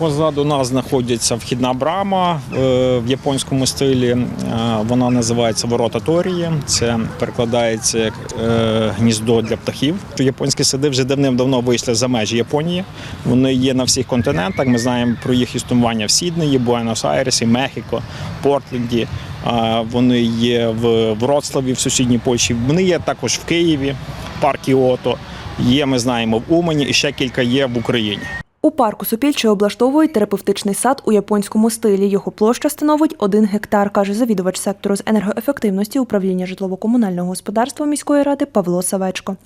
Позаду нас знаходиться вхідна брама е, в японському стилі. Е, Вона називається Ворота Торії. Це перекладається як е, гніздо для птахів. Японські сади вже давним-давно вийшли за межі Японії. Вони є на всіх континентах. Ми знаємо про їх існування в Сіднеї, Буенос-Айресі, Мехіко, Портленді. Вони є в Вроцлаві, в сусідній Польщі. Вони є також в Києві, парк Кіото. Є, ми знаємо, в Умані і ще кілька є в Україні. У парку Супільче облаштовують терапевтичний сад у японському стилі. Його площа становить один гектар, каже завідувач сектору з енергоефективності управління житлово-комунального господарства міської ради Павло Савечко.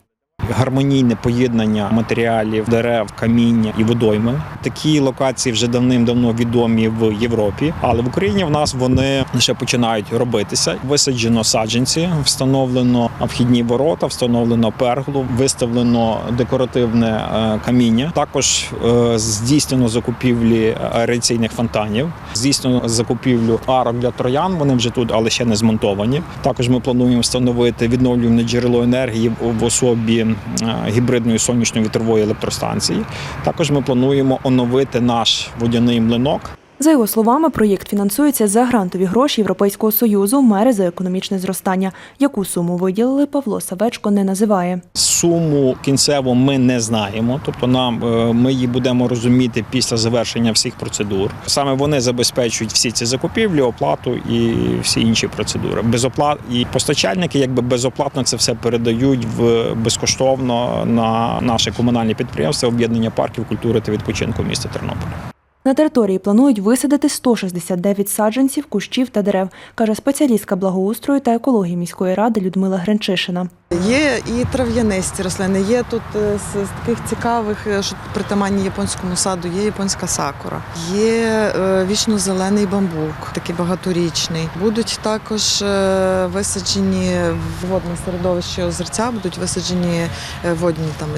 Гармонійне поєднання матеріалів, дерев, каміння і водойми. Такі локації вже давним-давно відомі в Європі, але в Україні в нас вони лише починають робитися. Висаджено саджанці, встановлено вхідні ворота, встановлено перглу, виставлено декоративне е, каміння. Також е, здійснено закупівлі аераційних фонтанів, здійснено закупівлю арок для троян. Вони вже тут, але ще не змонтовані. Також ми плануємо встановити відновлюване джерело енергії в- в особі е, гібридної сонячно-вітрової електростанції. Також ми плануємо оновити наш водяний млинок. За його словами, проєкт фінансується за грантові гроші Європейського союзу мери за економічне зростання. Яку суму виділили, Павло Савечко не називає. Суму кінцево ми не знаємо, тобто нам е, ми її будемо розуміти після завершення всіх процедур. Саме вони забезпечують всі ці закупівлі, оплату і всі інші процедури. Безоплат і постачальники, якби безоплатно це все передають в безкоштовно на наше комунальне підприємство об'єднання парків культури та відпочинку міста Тернополя. На території планують висадити 169 саджанців, кущів та дерев, каже спеціалістка благоустрою та екології міської ради Людмила Гренчишина. Є і трав'янисті рослини, є тут е, з таких цікавих, е, що притаманні японському саду, є японська сакура, є е, вічно-зелений бамбук, такий багаторічний. Будуть також висаджені в водне середовище озерця, будуть висаджені водні там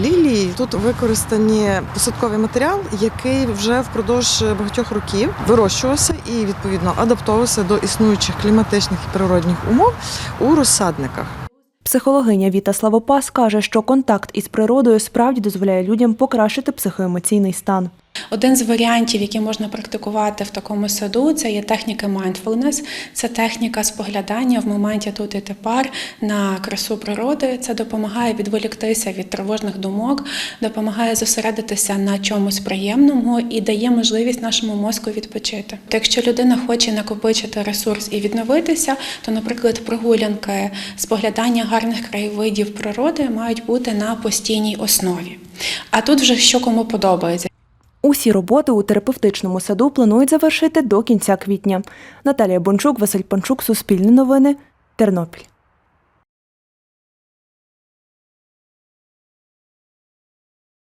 лілії. Тут використані посадковий матеріал, який вже впродовж багатьох років вирощувався і відповідно адаптовувався до існуючих кліматичних і природних умов у розсадниках. Психологиня Віта Славопас каже, що контакт із природою справді дозволяє людям покращити психоемоційний стан. Один з варіантів, які можна практикувати в такому саду, це є техніка mindfulness. Це техніка споглядання в моменті тут і тепер на красу природи. Це допомагає відволіктися від тривожних думок, допомагає зосередитися на чомусь приємному і дає можливість нашому мозку відпочити. Якщо людина хоче накопичити ресурс і відновитися, то, наприклад, прогулянки, споглядання гарних краєвидів природи мають бути на постійній основі. А тут вже що кому подобається. Усі роботи у терапевтичному саду планують завершити до кінця квітня. Наталія Бончук, Василь Панчук, Суспільне новини, Тернопіль.